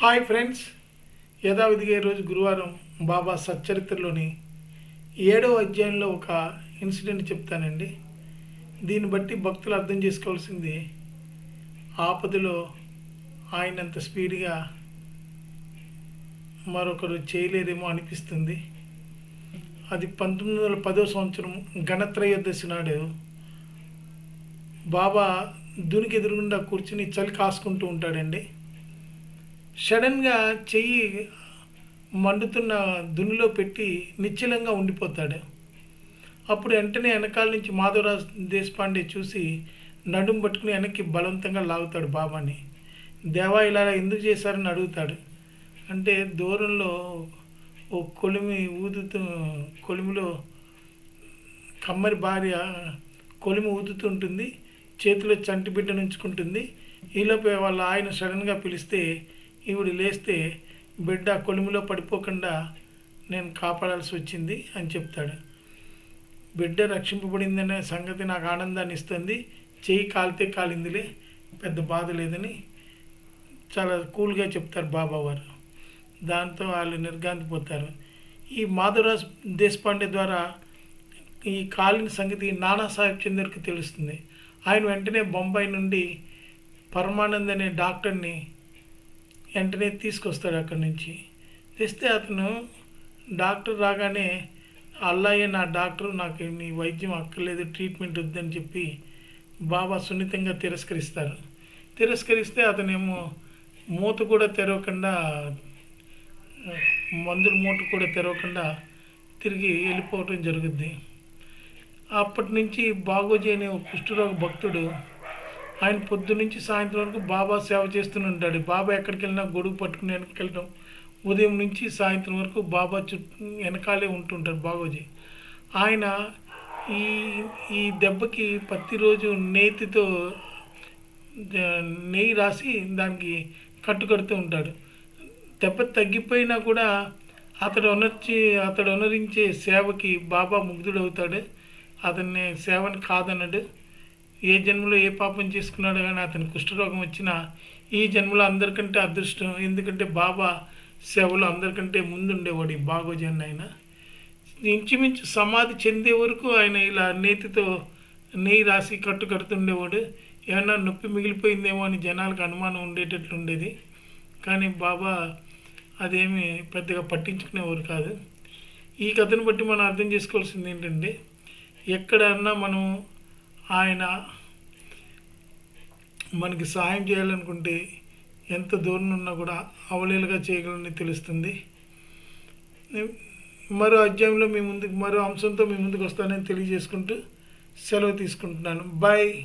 Hi friends. యథావిధిగా ఈరోజు గురువారం బాబా సచ్చరిత్రలోని ఏడవ అధ్యాయంలో ఒక ఇన్సిడెంట్ చెప్తానండి. దీన్ని బట్టి భక్తులు అర్థం చేసుకోవాల్సింది ఆపదలో ఆయనంత స్పీడ్గా మరొకరు చేయలేరేమో అనిపిస్తుంది. అది పంతొమ్మిది వందల పదో సంవత్సరం గణత్రయోదశి నాడు బాబా దునికి ఎదురుగుండా కూర్చుని చలి కాసుకుంటూ ఉంటాడండి. సడన్గా చెయ్యి మండుతున్న దున్నిలో పెట్టి నిశ్చలంగా ఉండిపోతాడు. అప్పుడు వెంటనే వెనకాల నుంచి మాధవరాజ్ దేశపాండే చూసి నడుం పట్టుకుని వెనక్కి బలవంతంగా లాగుతాడు బాబాని. దేవా ఇలా ఎందుకు చేశారని అడుగుతాడు. అంటే దూరంలో ఓ కొలిమి ఊదుతూ కొలిమిలో కమ్మరి భార్య కొలిమి ఊదుతుంటుంది చేతిలో చంటి బిడ్డ నుంచుకుంటుంది ఈలోపే వాళ్ళ ఆయన సడన్గా పిలిస్తే ఈవిడ లేస్తే బిడ్డ కొలిమిలో పడిపోకుండా నేను కాపాడాల్సి వచ్చింది అని చెప్తాడు. బిడ్డ రక్షింపబడిందనే సంగతి నాకు ఆనందాన్ని ఇస్తుంది. చెయ్యి కాలితే కాలిందిలే పెద్ద బాధ లేదని చాలా కూల్గా చెప్తారు బాబా వారు దాంతో వాళ్ళు నిర్గాంతిపోతారు ఈ మాధురాజ్ దేశపాండే ద్వారా ఈ కాలిన సంగతి నానాసాహెబ్ చందర్కి తెలుస్తుంది. ఆయన వెంటనే బొంబాయి నుండి పరమానంద్ అనే డాక్టర్ని వెంటనే తీసుకొస్తాడు అక్కడి నుంచి. తెస్తే అతను డాక్టర్ రాగానే అల్లయ్య నా డాక్టర్ నాకు నీ వైద్యం అక్కర్లేదు ట్రీట్మెంట్ వద్దని చెప్పి బాబా సున్నితంగా తిరస్కరిస్తారు. తిరస్కరిస్తే అతనేమో మూత కూడా తెరవకుండా మందుల మూట కూడా తెరవకుండా తిరిగి వెళ్ళిపోవటం జరుగుద్ది. అప్పటి నుంచి బాగోజీ అనే కుష్ఠరోగ భక్తుడు ఆయన పొద్దు నుంచి సాయంత్రం వరకు బాబా సేవ చేస్తూనే ఉంటాడు. బాబా ఎక్కడికి వెళ్ళినా గొడుగు పట్టుకుని వెనక్కి వెళ్ళడం ఉదయం నుంచి సాయంత్రం వరకు బాబా చుట్టూ వెనకాలే ఉంటుంటాడు బాగోజీ ఆయన ఈ ఈ దెబ్బకి ప్రతిరోజు నేతితో నెయ్యి రాసి దానికి కట్టుకడుతూ ఉంటాడు. దెబ్బ తగ్గిపోయినా కూడా అతడు ఉనర్చి అతడు ఉనరించే సేవకి బాబా ముగ్ధుడవుతాడు. అతన్ని సేవని కాదన్నాడు ఏ జన్మలో ఏ పాపం చేసుకున్నాడు కానీ అతని కుష్ఠరోగం వచ్చినా ఈ జన్మలో అందరికంటే అదృష్టం. ఎందుకంటే బాబా సేవలో అందరికంటే ముందుండేవాడు ఈ బాగోజన్ ఆయన. ఇంచుమించు సమాధి చెందే వరకు ఆయన ఇలా నేతితో నెయ్యి రాసి కట్టు కడుతుండేవాడు. ఏమన్నా నొప్పి మిగిలిపోయిందేమో అని జనాలకు అనుమానం ఉండేటట్లు ఉండేది. కానీ బాబా అదేమి పెద్దగా పట్టించుకునేవారు కాదు. ఈ కథను బట్టి మనం అర్థం చేసుకోవాల్సింది ఏంటంటే ఎక్కడన్నా మనం ఆయన మనకి సాయం చేయాలనుకుంటే ఎంత దూరం ఉన్నా కూడా అవలీలుగా చేయగలని తెలుస్తుంది. మరో అధ్యాయంలో మీ ముందుకు మరో అంశంతో మీ ముందుకు వస్తానని తెలియజేసుకుంటూ సెలవు తీసుకుంటున్నాను. బాయ్